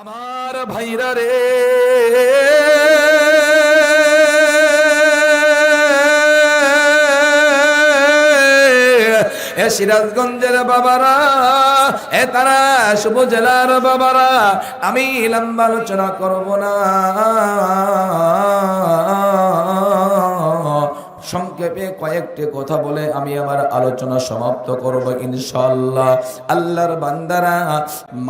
আমার ভাইরা রে। এ সিরাজগঞ্জের বাবারা, এ তারা শুভ জেলার বাবারা, আমি লম্বা আলোচনা করব না। সংক্ষেপে কয়েকটি কথা বলে আমি আমার আলোচনা সমাপ্ত করব ইনশাল্লাহ আল্লাহর বান্দারা,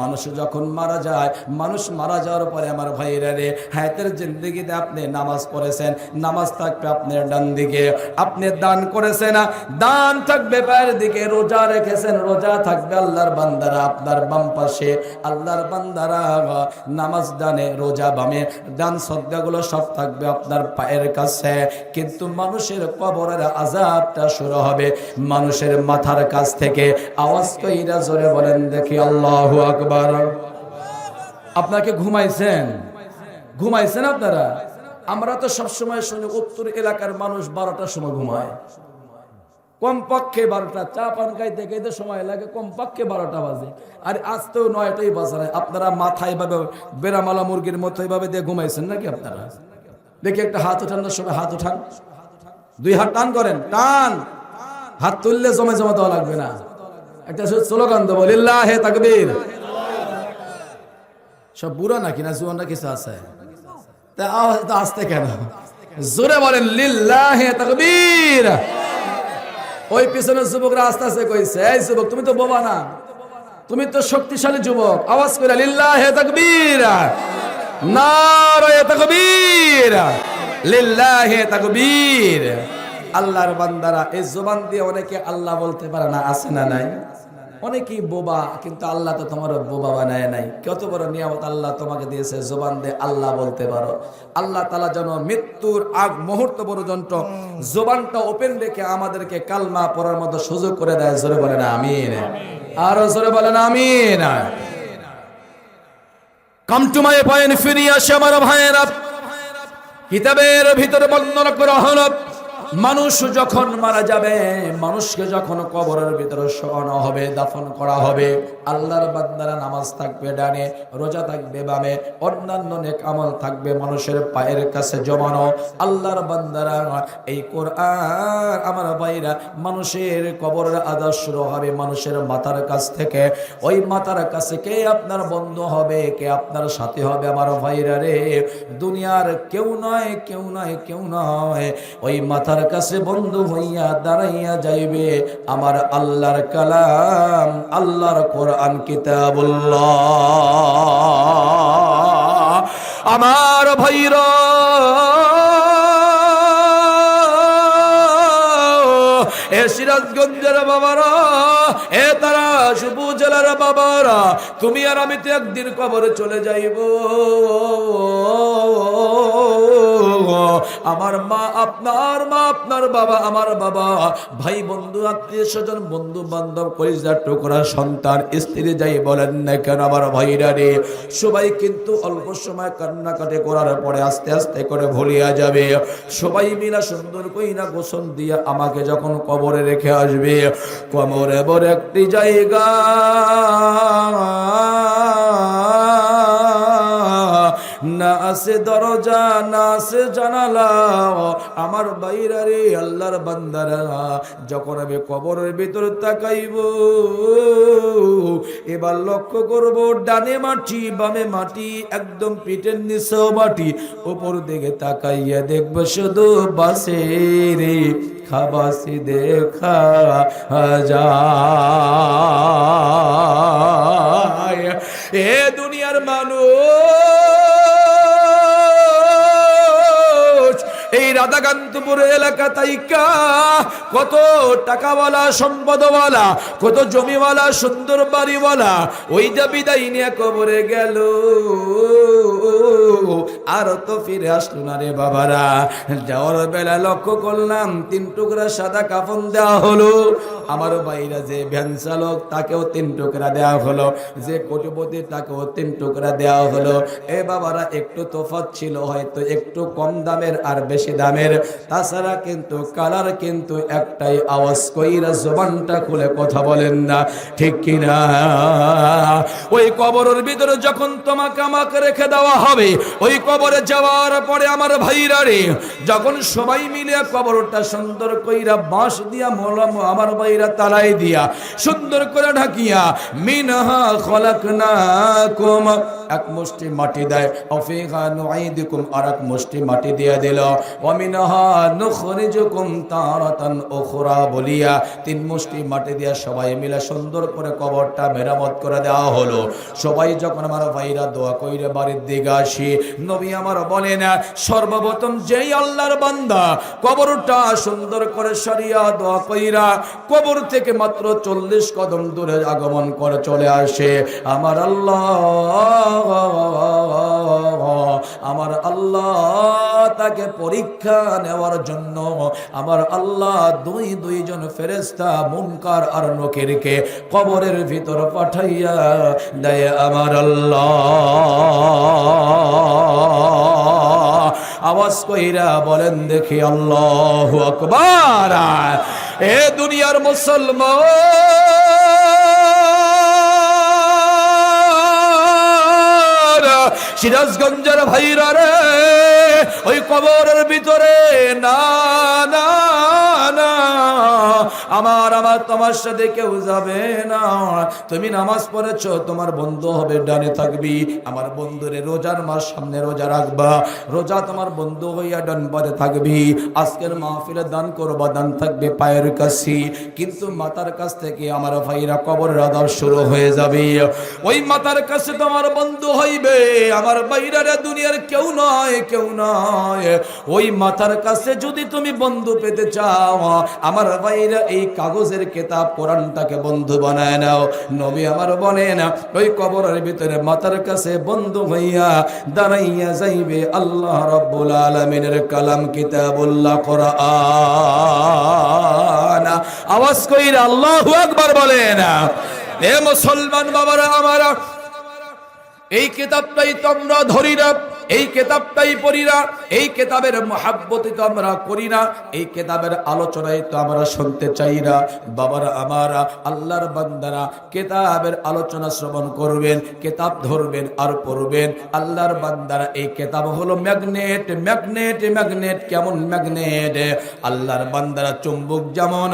মানুষ যখন মারা যায়, মানুষ মারা যাওয়ার পরে আমার ভাইরা রে, হায়াতের জিন্দগিতে আপনি নামাজ পড়েছেন, নামাজ থাকবে আপনার ডান দিকে। আপনি দান করেছেন, দান থাকবে পায়ের দিকে, রোজা রেখেছেন, রোজা থাকবে আল্লাহর বান্দারা, আপনার বাম পাশে। আল্লাহর বান্দারা, নামাজ দানে, রোজা বামে, দান সদ্গাগুলো সব থাকবে আপনার পায়ের কাছে। কিন্তু মানুষের কবরের আজাবটা শুরু হবে। মানুষের মাথার কাছ থেকে আওয়াজ কইরা জোরে বলেন, দেখি আল্লাহু আকবার। আপনাকে ঘুমাইছেন? ঘুমাইছেন আপনারা? আমরা তো সবসময় শুনি, উত্তর এলাকার মানুষ বারোটার সময় ঘুমায়। কমপক্ষে বারোটা, চা পান খাইতে খাইতে সময় লাগে, কমপক্ষে বারোটা বাজে। আর আজ তো নয়টাই বাজে নাই। আপনারা মাথায় এভাবে বেরামালা মুরগির মতো এইভাবে দিয়ে ঘুমাইছেন নাকি আপনারা? দেখি একটা হাত ওঠানোর সময় হাত উঠান। দুই হাত টান করেন, টান। হাত তুললে জমে জমা দেওয়া লাগবে না। একটা স্লোগান দেবো হে তাকবীর। সব বুড়া নাকি না জুয়ানরা কিছু আছে? আসতে কেন? জোরে বলেন, লিল্লাহে তাকবীর। ওই পিছনের যুবকরা আস্তে আস্তে কইছে, এই যুবক, তুমি তো বোবা না। তুমি তো শক্তিশালী যুবক। আওয়াজ করে লিল্লাহে তাকবীর। নারায়ে তাকবীর। লিল্লাহে তাকবীর। আল্লাহর বান্দারা, এই জবান দিয়ে অনেকে আল্লাহ বলতে পারে না, আছে না নাই? অনেকেই বোবা, কিন্তু আল্লাহ তো তোমার বোবা বানায় নাই। কত বড় নিয়ামত আল্লাহ তোমাকে দিয়েছে দিয়ে আল্লাহ বলতে পারো। আল্লাহ তালা যেন মৃত্যুর আগ মুহূর্ত পর্যন্ত জবানটা ওপেন রেখে আমাদেরকে কালমা পড়ার মতো সুযোগ করে দেয়। জোরে বলে না আমিন। আরও জোরে বলে না আমিন। কাম টু মাই পয়েন্ট ফিরিয়ে আসে আমার ভাইয়েরা। কিতাবের ভিতরে বর্ণনা করা হলো মানুষ যখন মারা যাবে, মানুষকে যখন কবরের ভিতরে শোয়ানো হবে, দাফন করা হবে, আল্লাহর বান্দারা নামাজ থাকবে ডানে, রোজা থাকবে বামে, অন্যান্য নেক আমল থাকবে মানুষের পায়ের কাছে জমানো, আল্লাহর বান্দারা এই কোরআন আমার ভাইরা মানুষের কবরের আদার শুরু হবে মানুষের মাথার কাছ থেকে। ওই মাথার কাছে কে আপনার বন্ধু হবে, কে আপনার সাথে হবে আমার ভাইরা রে? দুনিয়ার কেউ নয় কেউ নয় কেউ নয়। ওই মাথার কাছে বন্ধু হইয়া দাঁড়াইয়া যাইবে, আমার আল্লাহর কালাম, আল্লাহর কোরআন কিতাবুল্লাহ। আমার ভাইরা এ সিরাজগঞ্জের বাবারা, এ তারা শুভ জেলার বাবারা, তুমি আর আমি তো একদিন কবরে চলে যাইব। আমার মা আপনার মা আপনার বাবা, আমার বাবা। ভাই, বন্ধু, আত্মীয় স্বজন, বন্ধু বান্ধব, কলিজার টুকরা, সন্তান, স্ত্রী, যাই বলেন না কেন আমার ভাইরা রে, সবাই কিন্তু অল্প সময় কান্নাকাটি করার পরে আস্তে আস্তে করে ভুলিয়া যাবে। সবাই মিলা সুন্দর কইনা গোসল দিয়ে আমাকে যখন কবরে রেখে আসবে, কবরে বড় একটি জায়গা না আছে দরজা, না আছে জানালা। আমার বাইরারে আল্লাহর বান্দারা, যখন আমি কবরের ভিতরে তাকাইব, এবার লক্ষ্য করব, ডানে মাটি, বামে মাটি, একদম পিঠের নিচেও মাটি। উপর দিকে তাকাইয়া দেখব শুধু বাসে রে, খাবাসি দেখা যায়। এ দুনিয়ার মানুষ রাধাকান্তপুর এলাকা তাইকা। কত টাকাওয়ালা, সম্পদওয়ালা, কত জমিওয়ালা, সুন্দর বাড়িওয়ালা, ওই যা বিদায় নিয়ে কবরে গেল। আর তো ফিরে আসলো না রে বাবারা। যাওয়ার বেলা লক্ষ্য করলাম, তিন টুকরা সাদা কাফন দেওয়া হলো। আমার বাইরা যে ভ্যান চালক, তাকেও তিন টুকরা দেওয়া হলো। যে কোটিপতি, তাকেও তিন টুকরা দেওয়া হলো। এ বাবারা, একটু তোফাত ছিল হয়তো, একটু কম দামের আর বেশি দামের। তাছাড়া কিন্তু কালার কিন্তু একটাই, আওয়াজ কইরা জবানটা খুলে কথা বলেন না। ঠিক কিনা? ওই কবরের ভিতরে যখন তোমাকে আমাকে রেখে দেওয়া হবে, ওই কবরে যাওয়ার পরে আমার ভাইরা রে, যখন সবাই মিলে কবরটা সুন্দর কইরা বাঁশ দিয়া মলম আমার ভাইরা তালাই দিয়া সুন্দর করে ঢাকিয়া, মিনহা খলাকনাকুম। এক মুষ্টি মাটি দেয়, অফিহা নুঈদুকুম আর এক মুষ্টি মাটি দিয়ে দিল। ওমিনহা নুখরিজুকুম তারাতান উখরা বলিয়া তিন মুষ্টি মাটি দিয়া সবাই মিলে সুন্দর করে কবরটা মেরামত করে দেওয়া হলো। সবাই যখন আমার ভাইরা দোয়া কইরে বাড়ির দিকে আসি, নবী আমার বলেন, সর্বপ্রথম যেই আল্লাহর বান্দা কবরটা সুন্দর করে সরিয়া দোয়া কইরা কবর থেকে মাত্র চল্লিশ কদম দূরে আগমন করে চলে আসে। আমার আল্লাহ আমার আল্লাহ তাকে পরীক্ষা নেওয়ার জন্য, আমার আল্লাহ দুই দুইজন ফেরেস্তা মুনকার আর নকিরকে কবরের ভিতর পাঠাইয়া দেয়। আমার আল্লাহ, আওয়াজ কইরা বলেন, দেখি আল্লাহ আকবার। এ দুনিয়ার মুসলমান। সিরাজগঞ্জের ভাইরা রে ওই কবরের ভিতরে না না আমার আমার, তোমার সাথে কেউ যাবে না। তুমি নামাজ পড়েছো, তোমার বন্ধু হবে, ডানে থাকবি। আমার বন্ধুরে রোজার মাস, সামনে রোজা রাখবা। রোজা তোমার বন্ধু হইয়া ডান পরে থাকবি। আজকের মাহফিলে দান করবা, দান থাকবে পায়ের কাছে। কিন্তু মাতার কাছ থেকে আমার ভাইরা কবরের আদাব শুরু হয়ে যাবে। ওই মাতার কাছে তোমার বন্ধু হইবে। আমার বাইরারে দুনিয়ার কেউ নয় কেউ নয়। ওই মাথার কাছে যদি তুমি বন্ধু পেতে চাও, আমার বাইরা এই কাগজের কেতাব কোরআনটাকে বন্ধু বানায় নাও। নবী আমার বলেন ওই কবরের ভিতরে মাথার কাছে বন্ধু হইয়া দাঁড়াইয়া যাইবে আল্লাহ রব্বুল আলমিনের কালাম কিতাবুল্লাহ কোরআন। আওয়াজ কইরা আল্লাহু আকবার বলেন, এ মুসলমান বাবারা, আমারা এই কিতাবটাই তোমরা ধরি না এই কেতাবটাই পড়ি না, এই কেতাবের মহাব্বতি তো আমরা করি না, এই কেতাবের আলোচনায় তো আমরা শুনতে চাই না। বাবারা, আমারা, আল্লাহর বান্দারা কেতাবের আলোচনা শ্রবণ করবেন, কেতাব ধরবেন আর পড়বেন। আল্লাহর বান্দারা, এই কেতাব হলো ম্যাগনেট ম্যাগনেট ম্যাগনেট, কেমন ম্যাগনেট? আল্লাহর বান্দারা চুম্বক যেমন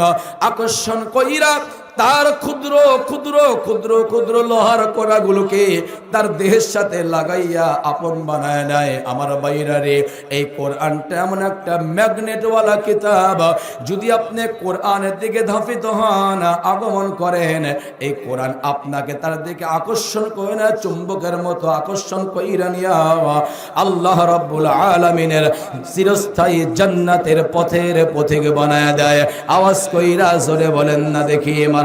আকর্ষণ কইরা তার ক্ষুদ্র ক্ষুদ্র ক্ষুদ্র ক্ষুদ্র লোহার কোড়াগুলোকে তার দেহের সাথে লাগাইয়া আপন বানায় নেয়। আমার বাইরারে এই কোরআনটা এমন একটা ম্যাগনেটওয়ালা কিতাব। যদি আপনি কোরআনের দিকে ধাপিত হন, আগমন করেন, এই কোরআন আপনাকে তার দিকে আকর্ষণ করে না চুম্বকের মতো আকর্ষণ কইরা নিয়া। আল্লাহ রব্বুল আলমিনের চিরস্থায়ী জান্নাতের পথের পথিক বানায় দেয়। আওয়াজ কইরা জোরে বলেন না দেখি মারা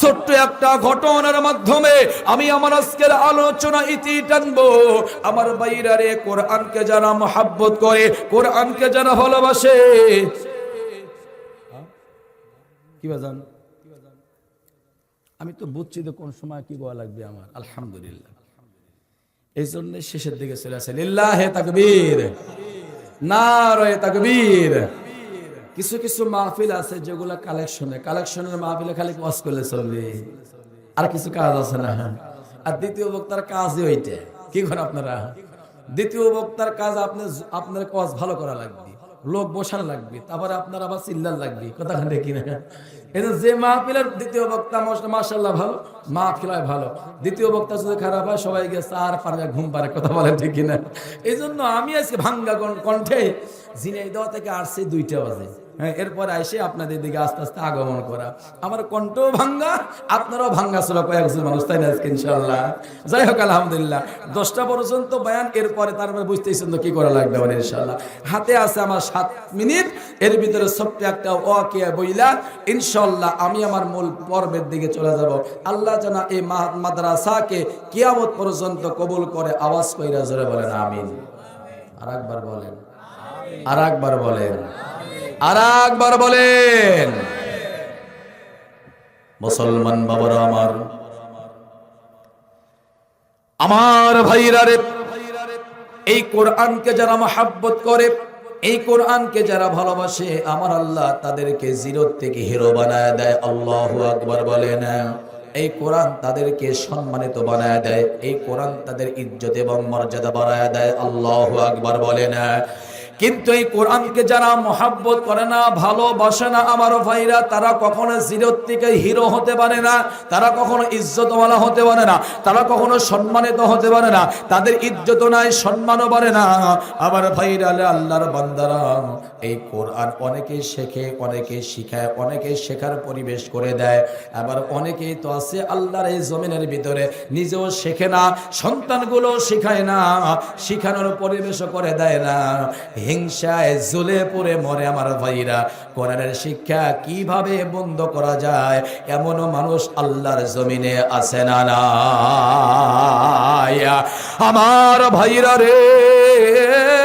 ছোট্ট একটা ঘটনার মাধ্যমে আমি আমার আজকের আলোচনা ইতি টানবো। আমার কোরআনকে যারা মহাব্বত করে, কোরআনকে যারা ভালোবাসে। কি বাজান? আমি তো বুঝছি তো কোন সময় কি বলা লাগবে আমার। আলহামদুলিল্লাহ। এই জন্য শেষের দিকে চলে আসে, লিল্লাহে তাকবীর। না রয়ে তাকবীর। কিছু কিছু মাহফিল আছে যেগুলো কালেকশনে। কালেকশনের মাহফিলে খালি ওয়াজ করলে চলবে। আর কিছু কাজ আছে না। আর দ্বিতীয় বক্তার কাজই ওইটা। কি করেন আপনারা? দ্বিতীয় বক্তার কাজ আপনি আপনার কাজ ভালো করা লাগবে। লোক বসানো লাগবে। তারপরে আপনার আবার চিল্লার লাগবে। কথা খান কিনা এই যে মাহফিলের দ্বিতীয় বক্তা মাসাল্লাহ ভালো, মাহফিল হয় ভালো। দ্বিতীয় বক্তা যদি খারাপ হয়, সবাই গিয়ে চার পারে ঘুম পারে কথা বলে ঠিক কিনা? এই জন্য আমি আজকে ভাঙ্গা কণ্ঠে জিনাই দেওয়া থেকে আসছে দুইটা বাজে। এরপর এসে আপনাদের দিকে আস্তে আস্তে আগমন করা। আমার কণ্ঠ ভাঙ্গা, আপনারাও ভাঙ্গা ছিল কয়েকজন মানুষ, তাই না আজকে ইনশাল্লাহ যাই হোক, আলহামদুলিল্লাহ। দশটা পর্যন্ত বয়ান, এরপরে তারপরে বুঝতেছেন তো কি করা লাগবে আমার ইনশাল্লাহ হাতে আছে আমার সাত মিনিট, এর ভিতরে ছোট্ট একটা ওয়াকে বইলা ইনশাল্লাহ আমি আমার মূল পর্বের দিকে চলে যাব। আল্লাহ যেন এই মাদ্রাসাকে কিয়ামত পর্যন্ত কবুল করে, আওয়াজ কইরা জোরে বলেন, আমিন। আর একবার বলেন। আর একবার বলেন। আর একবার বলেন, মুসলমান বাবারা আমার আমার ভাইরা রে, এই কোরআনকে যারা মহাব্বত করে, এই কোরআনকে যারা ভালোবাসে, আমার আল্লাহ তাদেরকে জিরো থেকে হিরো বানায় দেয়, আল্লাহ আকবর না এই কোরআন তাদেরকে সম্মানিত বানায় দেয়, এই কোরআন তাদের ইজ্জত এবং মর্যাদা বাড়ায় দেয়, আল্লাহ আকবর বলেন। কিন্তু এই কোরআনকে যারা মহাব্বত করে না, ভালোবাসে না আমার ভাইরা, তারা কখনো জিরো থেকে হিরো হতে পারে না, তারা কখনো ইজ্জতওয়ালা হতে পারে না, তারা কখনো সম্মানিত হতে পারে না, তাদের ইজ্জত নাই, সম্মানও পারে না। আমার ভাইরা আল্লাহর বান্দারা, এই কোরআন অনেকেই শেখে অনেকে শিখায় অনেকে শেখার পরিবেশ করে দেয়। আবার অনেকেই তো আছে আল্লাহর এই জমিনের ভিতরে, নিজেও শেখে না সন্তানগুলো শেখায় না, শিখানোর পরিবেশও করে দেয় না। হিংসায় জ্বলে পড়ে মরে আমার ভাইরা। কোরআনের শিক্ষা কীভাবে বন্ধ করা যায়? এমনও মানুষ আল্লাহর জমিনে আছে না না আমার ভাইরা রে!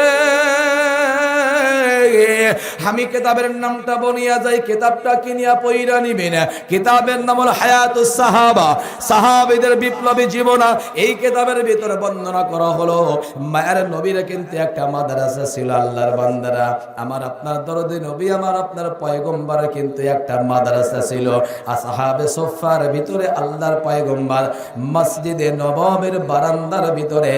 আমি কেতাবের নামটা বনিয়া যাই, কেতাবটা কিনিয়া পইরা নিবেন। কিতাবের নাম হল হায়াতুস সাহাবা। সাহাবীদের বিপ্লবী জীবনা, এই কেতাবের ভিতরে বর্ণনা করা হলো, মায়ের নবীর কিন্তু একটা মাদ্রাসা ছিল আল্লাহর বান্দারা। আমার আপনার দরদি নবী, আমার আপনার পয়গম্বর কিন্তু একটা মাদ্রাসা ছিল। আসহাবে সোফার ভিতরে আল্লাহর পয়গম্বর, মসজিদে নবমের বারান্দার ভিতরে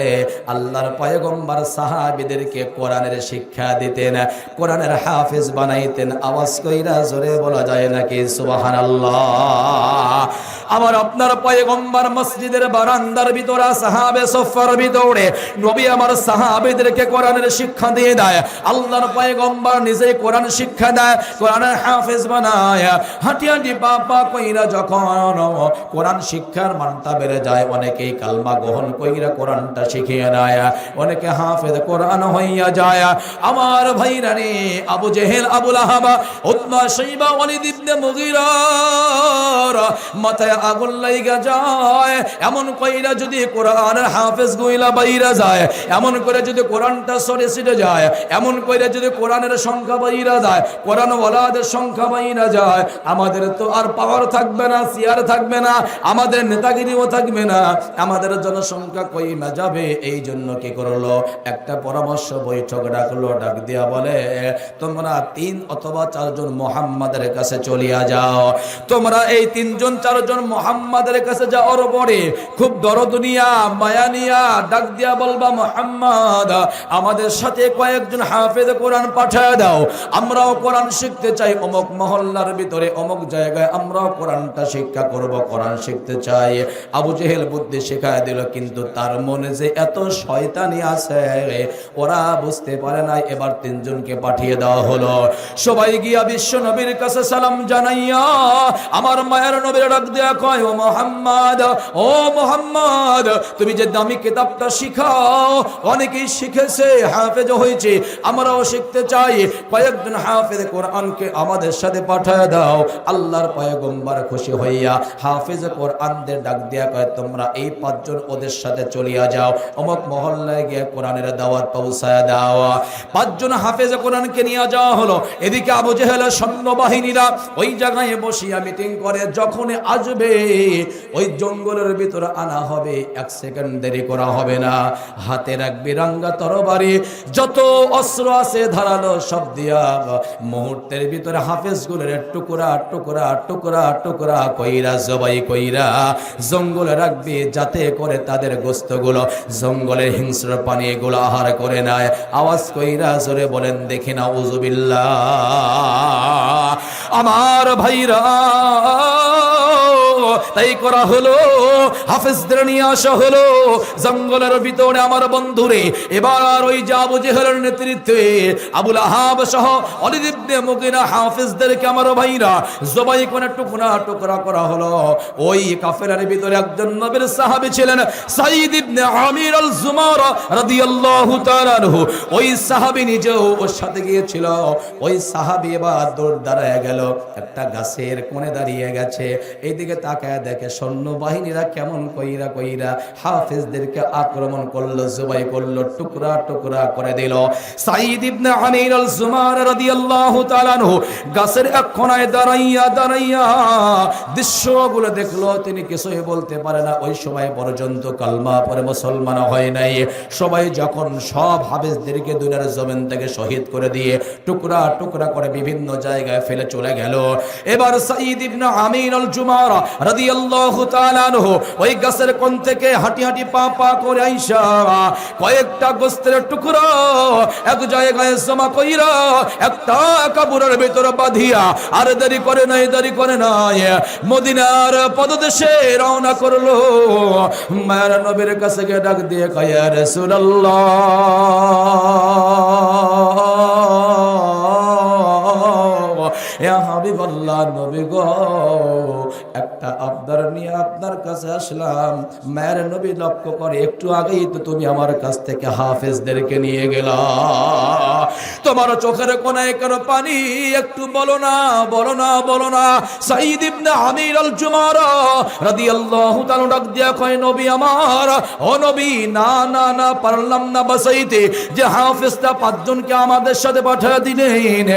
আল্লাহর পয়গম্বর সাহাবিদেরকে কোরআনের শিক্ষা দিতেন। কোরআনের হাফেজ বানাইতেন। আওয়াজ কইরা জোরে বলা যায় নাকি? সুবহানাল্লাহ। আমার আপনার পয়গম্বর মসজিদের বারান্দার ভিতরে, সাহাবে সফার ভিতরে, নবী আমার সাহাবেদেরকে কোরআনের শিক্ষা দিয়ে দেয়। আল্লাহর পয়গম্বর নিজে কোরআন শিক্ষা দেয়, কোরআনের হাফেজ বানায়। হাঁটি হাঁটি বাবা কইরা যখন কোরআন শিক্ষার মানটা বেড়ে যায়, অনেকেই কালমা গ্রহণ কইরা কোরআনটা শিখিয়ে নেয় অনেকে হাফেজ কোরআন হইয়া যায়। আমার ভাইরা রে আবু জেহেল আবুল আহাবা উতমা শৈবা ওয়ালিদ ইবনে মুগীরার মাথায় আগুন লাইগা যায়। এমন কইরা যদি কোরআনের হাফেজ গইলা বাইরা যায়, এমন করে যদি কোরআনটা সরে সিটে যায়, এমন কইরা যদি কোরআনের সংখ্যা বাইরা যায় কোরআন ওয়ালাদের সংখ্যা বাইরা যায়, আমাদের তো আর পাওয়ার থাকবে না সিয়ার থাকবে না, আমাদের নেতাগিরিও থাকবে না, আমাদের জনসংখ্যা কইমা যাবে? এই জন্য কি করল? একটা পরামর্শ বৈঠক ডাকলো, ডাক দিয়া বলে, তোমরা তিন অথবা চারজন মোহাম্মদের কাছে চলিয়া যাও। তোমরা এই তিনজন, চারজন মোহাম্মদের কাছে যাওয়ার পরে খুব দরদুনিয়া, মায়ানিয়া, ডাক দিয়া বলবা, মোহাম্মদ, আমাদের সাথে কয়েকজন হাফেজ কোরআন পাঠায় দাও। আমরাও কোরআন শিখতে চাই। অমুক মহল্লার ভিতরে, অমুক জায়গায় আমরাও কোরআনটা শিক্ষা করব, কোরআন শিখতে চাই। আবু জেহেল বুদ্ধি শেখায় দিল, কিন্তু তার মনে যে এত শয়তানি আছে, ওরা বুঝতে পারে না এবার তিনজনকে পাঠিয়ে দেওয়া হলো। সবাই গিয়া বিশ্ব নবীর কাছে সালাম জানাইয়া, আমার মায়ের নবীর ডাক দেয়া কয়, ও মোহাম্মদ ও মোহাম্মদ, তুমি যে দামি কিতাবটা শিখাও, অনেকেই শিখেছে, হাফেজ হয়েছে, আমরাও শিখতে চাই। কয়েকজন হাফেজ কোরআনকে আমাদের সাথে পাঠায় দাও। আল্লাহর পয়গম্বর খুশি হইয়া হাফেজ কোরআনদের ডাক দেয়া কয়, তোমরা এই পাঁচজন ওদের সাথে চলিয়া যাও। অমুক মহল্লায় গিয়ে কোরআনের দাওয়াত পৌঁছায় দাও। পাঁচজন হাফেজ কোরআনকে নিয়ে যাওয়া হলো। এদিকে আবু জেহেল সৈন্যবাহিনীরা ওই জায়গায় বসিয়া মিটিং করে যখন আসবে, ওই জঙ্গলের ভিতরে আনা হবে। এক সেকেন্ড দেরি করা হবে না। হাতে রাখবি রাঙ্গা তরবারি। যত অস্ত্র আছে ধারালো সব দিয়া মুহূর্তের ভিতরে হাফেজ গুলের টুকরা টুকরা টুকরা টুকরা কইরা, জবাই কইরা জঙ্গলে রাখবি, যাতে করে তাদের গোস্তগুলো জঙ্গলের হিংস্র পানি এগুলো আহার করে নেয়। আওয়াজ কইরা জোরে বলেন, দেখি না উজুবিল্লা আমার ভাইরা তাই করা হলো। হাফেজদের নিয়ে আসা হলো। জঙ্গলের ভিতরে আমার বন্ধুরে। এবার আর ওই যাব জেহেলের নেতৃত্বে আবুল আহাব সহ অলিদিবনে মুগিরা হাফেজদেরকে আমার ভাইরা জবাই করে টুকরা টুকরা করা হলো। ওই কাফেলার ভিতরে একজন নবীর সাহাবী ছিলেন সাইদ ইবনে আমির আল জুমার রাদিয়াল্লাহু তাআলা ওই সাহাবী নিজেও ওর সাথে গিয়েছিল। ওই সাহাবী এবার দৌড় দাঁড়ায় গেল। একটা গাছের কোণে দাঁড়িয়ে গেছে। এইদিকে তাকে তাকায় দেখে সৈন্য বাহিনীরা কেমন কইরা কইরা হাফেজদেরকে আক্রমণ করল, জুবাই করল, টুকরা টুকরা করে দিল। সাইদ ইবনে আমির আল জুমার রাদিয়াল্লাহু তাআলা আনহু গাছের এক কোণায় দাঁড়াইয়া দাঁড়াইয়া দৃশ্যগুলো দেখল। তিনি কিছুই বলতে পারে না। ওই সময় পর্যন্ত কালমা পরে মুসলমান হয় নাই। সবাই যখন সব হাফেজদেরকে দুনিয়ার জমিন থেকে শহীদ করে দিয়ে টুকরা টুকরা করে বিভিন্ন জায়গায় ফেলে চলে গেল। এবার সাইদ ইবনে আমির আল জুমার ওই গাছের কোণ থেকে হাঁটি হাঁটি পা পা করে আইসা, কয়েকটা গোস্তের টুকরো এক জায়গায় জমা কইরা একটা কাপড়ের ভিতরে বাঁধিয়া, আর দেরি করে নাই, দেরি করে নাই, মদিনার পদদেশে রওনা করল। মায়ের নবীর কাছে গিয়ে ডাক দিয়ে কয়া রাসূলুল্লাহ ইয়া হাবিবাল্লাহ নবী গো আবদার নিয়ে আপনার কাছে আসলাম। মায়ের নবী লক্ষ্য করে একটু আগেই তো তুমি আমার কাছ থেকে হাফেজদেরকে নিয়ে গেলা। তোমার চোখের কোনায় কেন পানি, একটু বলো না বলো না বলো না। সাইদ ইবনে আল জুমারা ডাক দিয়া কয়, নবী আমার, ও নবী, না না না, পারলাম না বাসাইতে যে হাফেজটা পাঁচজনকে আমাদের সাথে পাঠিয়ে দিলেন।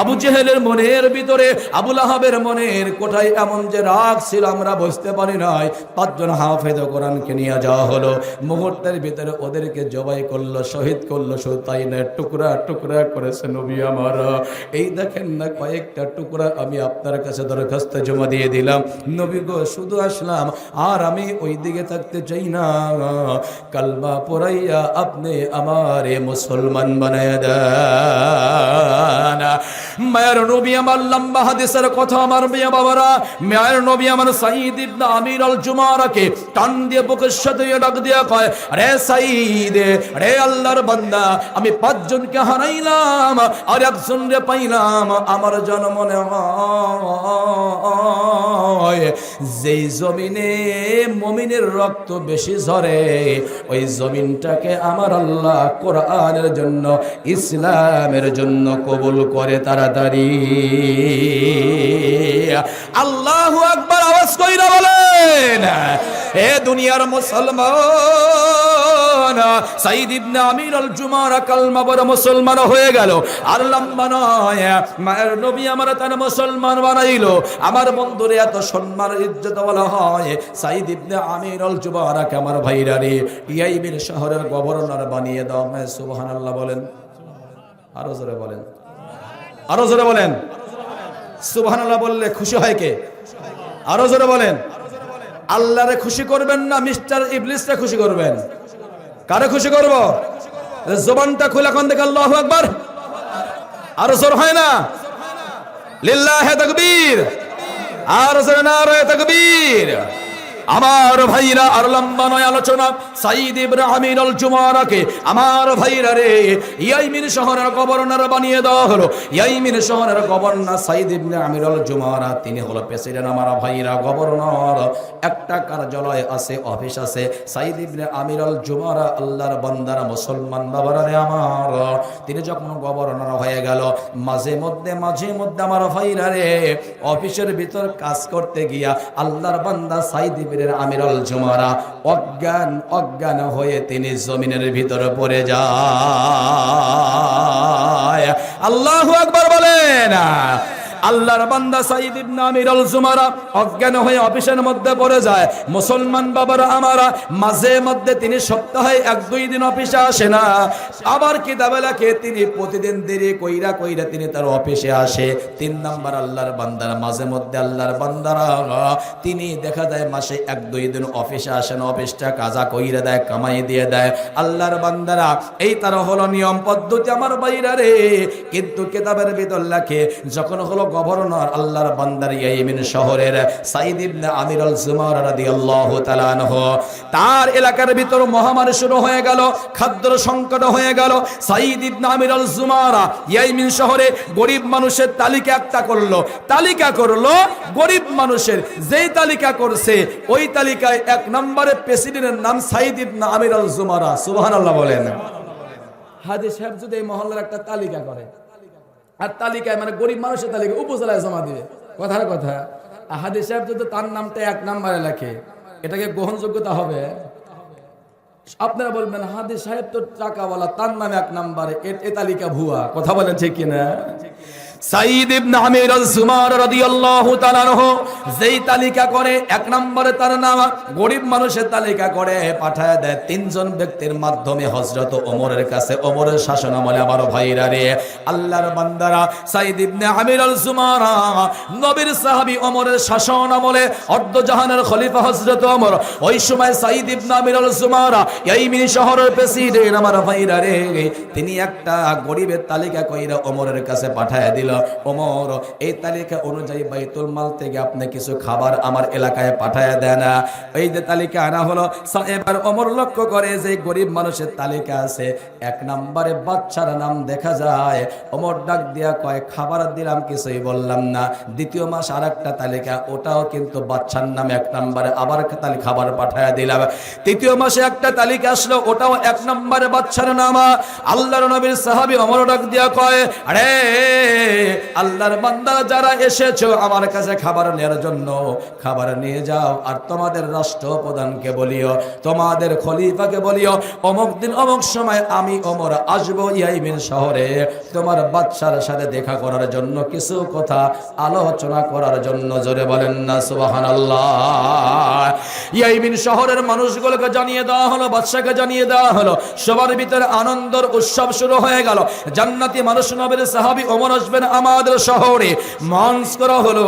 আবু জেহেলের মনের ভিতরে আবুল আহাবের মনের কোথায় এমন যে রাগ ছিল আমরা বুঝতে পারি নাই। পাঁচজন হাফেজ কোরআনকে নিয়ে যাওয়া হলো। মুহূর্তের ভিতরে ওদেরকে জবাই করল, শহীদ করল শুধু তাই না টুকরা টুকরা করেছে নবী আমার। এই দেখেন না, কয়েকটা টুকরা আমি আপনার কাছে দরখাস্ত জমা দিয়ে দিলাম। নবী গো, শুধু আসলাম, আর আমি ওই দিকে থাকতে চাই না। কালমা পড়াইয়া আপনি আমারে মুসলমান বানায় দেন। মায়ের নবী আমার লম্বা হাদিসের কথা, আমার মেয়ে বাবারা, মায়ের নবী সাইদ ইবনে আমির আল জুমারাকে টান দিয়ে বুকের সাথে ডাক দিয়া কয়, রে সাইদ রে আল্লাহর বান্দা, আমি পাঁচজনকে হারাইলাম আর একজন রে পাইলাম আমার জন্ম মনে হয়। যেই জমিনে মমিনের রক্ত বেশি ঝরে, ওই জমিনটাকে আমার আল্লাহ কোরআনের জন্য, ইসলামের জন্য কবুল করে তাড়াতাড়ি। আল্লাহু আকবার আওয়াজ কইরা বলেন, এ দুনিয়ার মুসলমান, সাইদ ইবনে আমির আল জুমারা কালমা বড় মুসলমান হয়ে গেল। আর লম্বা নয়, মায়ের নবী আমার তার মুসলমান বানাইলো। আমার বন্ধুরে এত সম্মান, ইজ্জত বলা হয়, সাইদ ইবনে আমির আল জুমারাকে আমার ভাইরা রে ইয়াইবির শহরের গভর্নর বানিয়ে দাও। সুবহানাল্লাহ বলেন। আরও জোরে বলেন। আরও জোরে বলেন। সুবহানাল্লাহ বললে খুশি হয় কে? আরও জোরে বলেন। আল্লাহরে খুশি করবেন না মিস্টার ইবলিসরে খুশি করবেন? কারে খুশি করব? জবানটা খুলে কোন দেখে আল্লাহু আকবার। আরও জোর হয় না? লিল্লাহে তাকবীর। আর জোরে নারে তাকবীর। আমার ভাইরা আর লম্বা নয় আলোচনা, সাইদ ইব্রাহিম আল জুমারাকে আমার ভাইরা রে, ইয়াইমিন শহরের গভর্নর বানিয়ে দেওয়া হলো। ইয়াইমিন শহরের গভর্নর সাইদ ইবনে আমির আল জুমারা, তিনি হলো প্রেসিডেন্ট আমার ভাইরা গভর্নর। একটা কার্যালয় আছে, অফিস আছে। সাইদ ইবনে আমির আল জুমারা আল্লাহর বান্দারা মুসলমান বাবারা রে আমার। তিনি যখন গভর্নর হয়ে গেল, মাঝে মধ্যে মাঝে মধ্যে আমার ভাইরা রে, অফিসের ভিতর কাজ করতে গিয়া আল্লাহর বান্দা সাইদ ইবনে আমিরুল জুমারা অজ্ঞান অজ্ঞান হয়ে তিনি জমিনের ভিতরে পড়ে যায়। আল্লাহু আকবার বলেন আল্লাহর বান্দা সাইদ ইবনে আমিরুল জুমারা অজ্ঞান হয়ে অফিসের মধ্যে পড়ে যায়। মুসলমান বাবারা আমারা মাঝে মধ্যে তিনি সপ্তাহে এক, দুই দিন অফিসে আসে না। আবার কিতাবে লেখে তিনি প্রতিদিন দেরি কইরা কইরা তিনি তার অফিসে আসে। তিন নাম্বার আল্লাহর বান্দারা, মাঝে মধ্যে আল্লাহর বান্দারা তিনি দেখা যায় মাসে এক, দুই দিন অফিসে আসেন অফিসটা কাজা কইরা দেয়, কামাই দিয়ে দেয়। আল্লাহর বান্দারা, এই তার হলো নিয়ম পদ্ধতি আমার বাইরা রে। কিন্তু কেতাবের ভিতর লেখে, যখন হলো গভর্নর আল্লাহর বান্দার ইয়াইমিন শহরের সাইদ ইবনে আমির আল জুমার রাদিয়াল্লাহু তাআলা আনহু। তার এলাকার ভিতর মহামারী শুরু হয়ে গেল, খাদ্যর সংকট হয়ে গেল। সাইদ ইবনে আমির আল জুমারা ইয়াইমিন শহরে গরিব মানুষের তালিকা একটা করল। তালিকা করল, গরিব মানুষের যেই তালিকা করছে, ওই তালিকায় এক নম্বরে প্রেসিডেন্টের নাম সাইদ ইবনে আমির আল জুমারা। সুবহানাল্লাহ বলেন। হাজি সাহেব যদি এই মহল্লার একটা তালিকা করে আর তালিকায় মানে গরিব মানুষের তালিকা উপজেলায় জমা দিবে। কথার কথা? হাদি সাহেব যদি তার নামটা এক নাম্বারে লেখে, এটাকে গ্রহণযোগ্যতা হবে? আপনারা বলবেন হাদি সাহেব তো টাকাওয়ালা, তার নামে এক নাম্বারে এ তালিকা ভুয়া। কথা বলেন ঠিক কিনা? সাইদ ইবনে আমির আল-জুমার রাদিয়াল্লাহু তাআলা যেই তালিকা করে, এক নম্বরে তার নাম মানুষের তালিকা করে, পাঠায় দেয় তিনজন ব্যক্তির মাধ্যমে হযরত ওমরের কাছে। ওমরের শাসন আমলে আমার ভাইরা রে, আল্লাহর বান্দারা সাইদ ইবনে আমির আল-জুমার নবীর সাহাবী ওমরের শাসন আমলে খলিফা হযরত ওমর, ওই সময় সাইদ ইবনে আমির আল-জুমার শহরের প্রেসিডেন্ট আমার ভাইরা রে, তিনি একটা গরিবের তালিকা কইরা ওমরের কাছে পাঠায় দিল। ওমর, এই তালিকা অনুযায়ী বাইতুল মাল থেকে আপনি কিছু খাবার আমার এলাকায় পাঠায় দেন এই যে তালিকা আনা হলো এবার ওমর লক্ষ্য করে যে গরিব মানুষের তালিকা আছে, এক নম্বরে বাচ্চার নাম দেখা যায়। ওমর ডাক দিয়া কয়, খাবার দিলাম, কিছুই বললাম না। দ্বিতীয় মাস আর একটা তালিকা, ওটাও কিন্তু বাচ্চার নাম এক নম্বরে, আবার খাবার পাঠায় দিলাম। তৃতীয় মাসে একটা তালিকা আসলো, ওটাও এক নম্বরে বাচ্চার নাম। আল্লাহর নবীর সাহাবী ওমর ডাক দিয়া কয়, আরে আল্লাহর বান্দারা যারা এসেছ আমার কাছে খাবার নেওয়ার জন্য, খাবার নিয়ে যাও। আর তোমাদের রাষ্ট্রপ্রধানকে বলিও, তোমাদের খলিফাকে বলিও, অমুক দিন অমুক সময় আমি ওমর আসব ইয়াইমিন শহরে তোমার বাচ্চার সাথে দেখা করার জন্য, কিছু কথা আলোচনা করার জন্য জোরে বলেন না, সুবহানাল্লাহ। ইয়াইমিন শহরের মানুষগুলোকে জানিয়ে দেওয়া হলো, বাদশাকে জানিয়ে দেওয়া হলো, সবার ভিতরে আনন্দর উৎসব শুরু হয়ে গেল। জান্নাতি মানুষ নবীর সাহাবী ওমর আসবেন আমাদের শহরে। মঞ্চ করা হলো।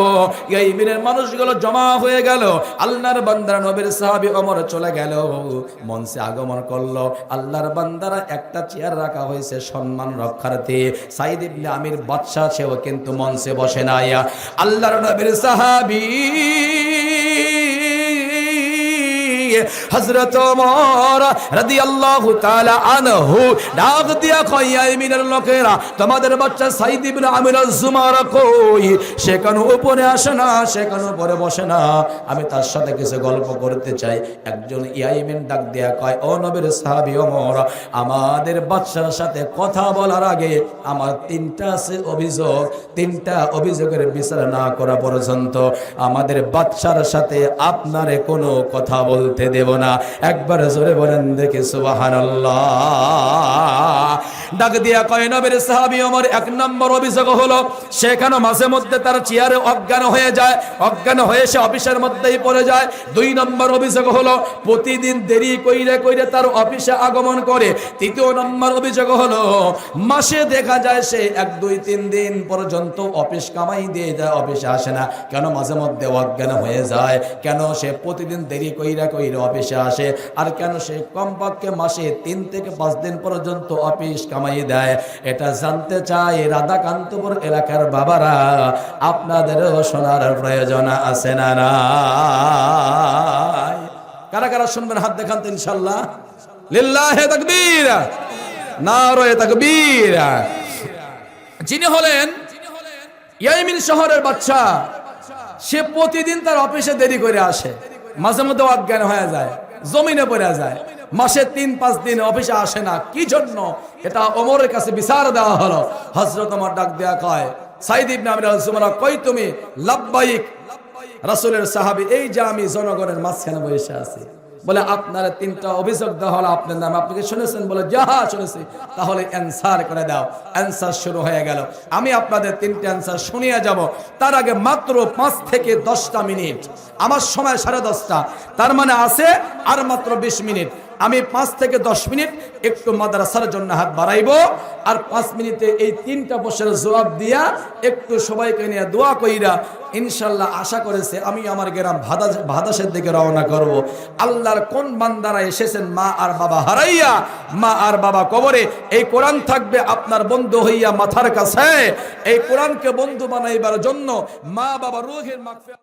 এই মিনের মানুষগুলো জমা হয়ে গেল। আল্লাহর বান্দারা নবীর সাহাবি অমর চলে গেল। মঞ্চে আগমন করল। আল্লাহর বান্দারা একটা চেয়ার রাখা হয়েছে সম্মান রক্ষার্থে। সাইদ ইবনে আমির বাদশা সেও কিন্তু মঞ্চে বসে নাই। আল্লাহর নবীর সাহাবী হযরত ওমর রাদিয়াল্লাহু তাআলা আনহু ডাক দিয়া লোকেরা, তোমাদের বাচ্চা আমির আজ-জুমার কই? সে কেন উপরে আসে না, সে কেন উপরে বসে না। আমি তার সাথে কিছু গল্প করতে চাই। একজন ইয়াইমিন ডাক দিয়া কয়, ও নবীর সাহাবী ওমর, আমাদের বাচ্চার সাথে কথা বলার আগে আমার তিনটা অভিযোগ, তিনটা অভিযোগের বিচার না করা পর্যন্ত আমাদের বাচ্চার সাথে আপনারে কোনো কথা বলতে দেব না। একবার জোরে বলেন দেখে, সুবহানাল্লাহ। ডাক দিয়া কয়, নবীর সাহাবী ওমর এক নম্বর অভিযোগ হলো, সেখানে মাঝে মধ্যে তার চেয়ারে অজ্ঞান হয়ে যায়। অজ্ঞান হয়ে সে অফিসের মধ্যেই পড়ে যায়। দুই নম্বর অভিযোগ হলো, প্রতিদিন দেরি কইরে কইরে তার অফিসে আগমন করে। তৃতীয় নম্বর অভিযোগ হলো, মাসে দেখা যায় সে এক, দুই, তিন দিন পর্যন্ত অফিস কামাই দিয়ে যায়, অফিসে আসে না। কেন মাঝে মধ্যে অজ্ঞান হয়ে যায়? কেন সে প্রতিদিন দেরি কইরা কইরে অফিসে আসে। আর কেন সে কমপক্ষে মাসে তিন থেকে পাঁচ দিন পর্যন্ত অফিস কামাই দেয়। এটা জানতে চাই রাধাকান্তপুর এলাকার বাবারা, আপনাদেরও শোনার প্রয়োজন আছে না কারা কারা শুনবেন? হাত দেখান তো ইনশাল্লাহ লিল্লাহে তাকবীর নারে তাকবীর। যিনি হলেন ইয়ামিন শহরের বাচ্চা সে প্রতিদিন তার অফিসে দেরি করে আসে। মাঝে মধ্যে অজ্ঞান হয়ে যায়, জমিনে পড়ে যায়, মাসে তিন, পাঁচ দিন অফিসে আসে না। কি জন্য? এটা ওমরের কাছে বিচার দেওয়া হলো। হজরত আমার ডাক দেয়া কয় সাইদ ইবনে কই তুমি? লাভবাহিক রাসুলের সাহাবি, এই যে আমি জনগণের মাঝখানে বসে আছি। বলে, আপনার তিনটা অভিযোগ দেওয়া হলো আপনার নাম। আপনি কি শুনেছেন বলে যাহা শুনেছি। তাহলে অ্যান্সার করে দাও। অ্যান্সার শুরু হয়ে গেল। আমি আপনাদের তিনটে অ্যান্সার শুনিয়ে যাব। তার আগে মাত্র পাঁচ থেকে দশটা মিনিট। আমার সময় সাড়ে দশটা। তার মানে আছে আর মাত্র বিশ মিনিট। আমি পাঁচ থেকে দশ মিনিট একটু মাদ্রাসার জন্য হাত বাড়াইবো। আর পাঁচ মিনিটে এই তিনটা প্রশ্নের জবাব দিয়া একটু সবাইকে নিয়ে দোয়া কইরা ইনশাল্লাহ আশা করেছে আমি আমার গ্রাম ভাদা ভাদাসের দিকে রওনা করব। আল্লাহর কোন বান্দারা এসেছেন মা আর বাবা হারাইয়া, মা আর বাবা কবরে, এই কোরআন থাকবে আপনার বন্ধু হইয়া মাথার কাছে। এই কোরআনকে বন্ধু বানাইবার জন্য মা বাবা রুহের মাগফিরাত